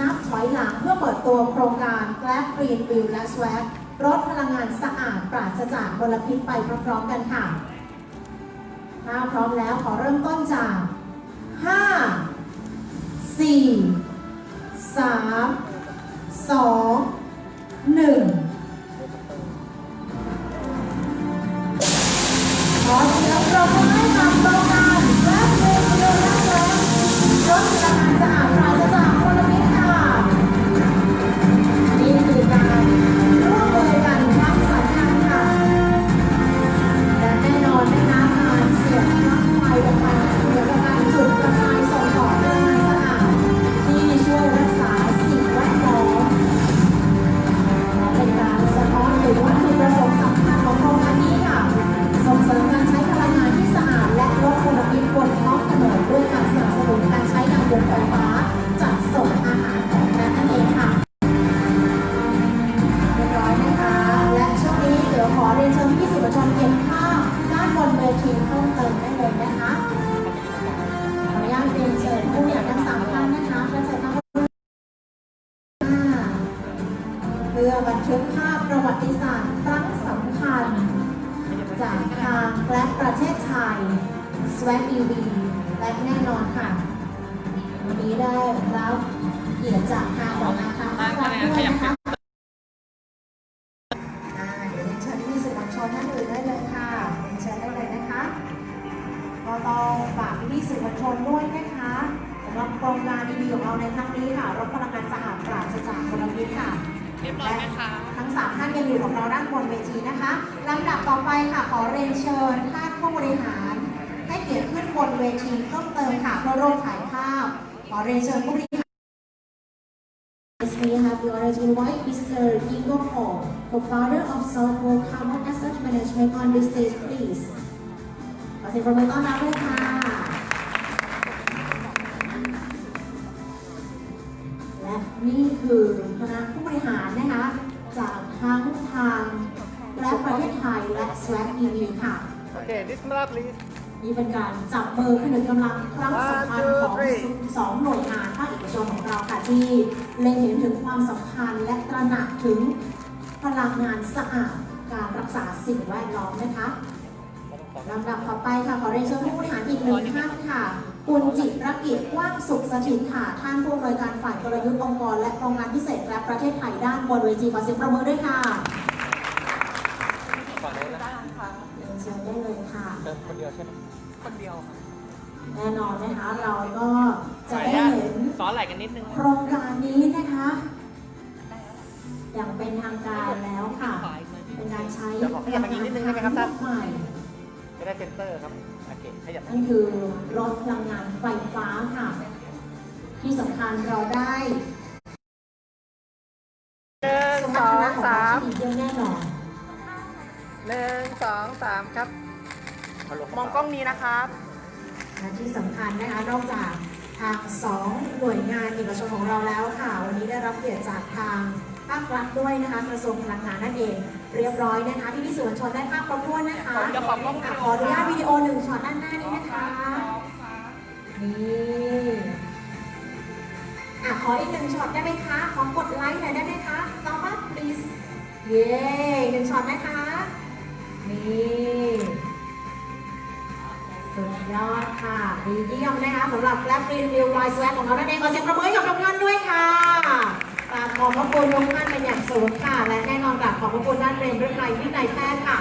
นับถอยหลังเพื่อเปิดตัวโครงการ Grab Green View และ Swag รถพลังงานสะอาดปราศจากมลพิษไปพร้อมๆกันค่ะ ถ้าพร้อมแล้วขอเริ่มต้นจาก 5 4 3 2 1ขอเสียงปรบมือให้กับโครงการแรกเรียนเดียวและแรกรถพลังงานสะอาดปราศ ทึกภาพประวัติศาสตร์ครั้งสำคัญ จากทางและประเทศไทย Swag EV และแน่นอนค่ะ วันนี้ได้รับเกียรติจากทางหัวหน้าทางภาครัฐด้วยนะคะเดี๋ยวเรียนเชิญที่สื่อมวลชนท่านอื่นได้เลยค่ะเรียนเชิญได้เลยนะคะก็ต้องฝากพี่สื่อมวลชนด้วยนะคะสำหรับโครงการดีๆของเราในครั้งนี้ค่ะรถพลังงานสะอาดปราศจากมลพิษ เรียบร้อยไหมคะ ทั้งสามท่านยังอยู่กับเราด้านบนเวทีนะคะลำดับต่อไปค่ะขอเรียนเชิญท่านผู้บริหาร ให้เกียรติขึ้นบนเวทีเพิ่มเติมค่ะเพื่อร่วมถ่ายภาพ ขอเรียนเชิญผู้บริหาร Yes, we have the honor to invite Mr. Ingo Paul, co-founder of Soulful Carbon Asset Management on the stage, please. ขอเสียงปรบมือต้อนรับด้วยค่ะ คือคณะผู้บริหารนะคะ จากทั้งทางและประเทศไทยและ Swag EV ค่ะ Okay, this camera please. นี่เป็นการจับมือผนึกกำลังครั้งสำคัญของ One, two, three สองหน่วยงานภาคเอกชนของเราค่ะที่เล็งเห็นถึงความสำคัญและตระหนักถึงพลังงานสะอาดการรักษาสิ่งแวดล้อมนะคะ ลำดับต่อไปค่ะขอเรียนเชิญผู้บริหารอีกหนึ่งท่านค่ะคุณจิตรกิจกว้างสุขสถิตค่ะท่านผู้อำนวยการฝ่ายกลยุทธ์องค์กร และโครงงานพิเศษและประเทศไทยด้านบนเวทีขอเสียงประมือด้วยค่ะฝั่งนู้นนะเรียนเชิญได้เลยค่ะเติมคนเดียวใช่ไหมคนเดียวค่ะแน่นอนนะคะเราก็จะได้เห็นซ้อนไหลกันนิดนึงโครงการนี้นะคะอย่างเป็นทางการแล้วค่ะ เป็นการใช้เดี๋ยวขอขยับมาอีกนิดนึงได้ไหมครับท่านใหม่ จะได้เซนเตอร์ครับโอเคขยับนั่นคือรถพลังงานไฟฟ้าค่ะ ที่สำคัญเราได้หนึ่งสสมรอรถนะงของสามที่ดีเยี่ยมแน่นอน หนึ่งสองสามครับมองกล้องนี้นะครับ และที่สำคัญนะคะนอกจากทางสองหน่วยงานเอกชนของเราแล้วค่ะ วันนี้ได้รับเกียรติจากทางภาครัฐด้วยนะคะกระทรวงพลังงานนั่นเอง เรียบร้อยนะคะที่พี่สื่อมวลชนได้ภาพครบถ้วน นะคะเดี๋ยวขอกล้องะขออนุญาตวิดีโอหนึ่งช็อตด้านหน้านี้นะคะนี่อะขออีกหนึ่งช็อตได้ไหมคะ ขอกดไลค์หน่อยได้ไหมคะต่อมา please เย้หนึ่งช็อตนะคะ นี่สุดยอดค่ะดีเยี่ยมนะคะสำหรับแลบรีวิวไวส์แวของเรานั่นเองขอเสียงประมือให้กับทุกท่านด้วยค่ะกราบขอบพระคุณทุกท่านเป็นอย่างสูงค่ะ และแน่นอนกราบขอบพระคุณท่านเรมฤทัยวินัยแพทย์ค่ะ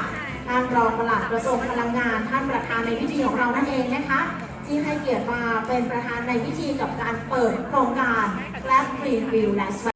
ท่านรองปลัดกระทรวงพลังงาน ท่านประธานในพิธีของเรานั่นเองนะคะ ที่ให้เกียรติมาเป็นประธานในพิธีกับการเปิดโครงการแกลบรีวิวและ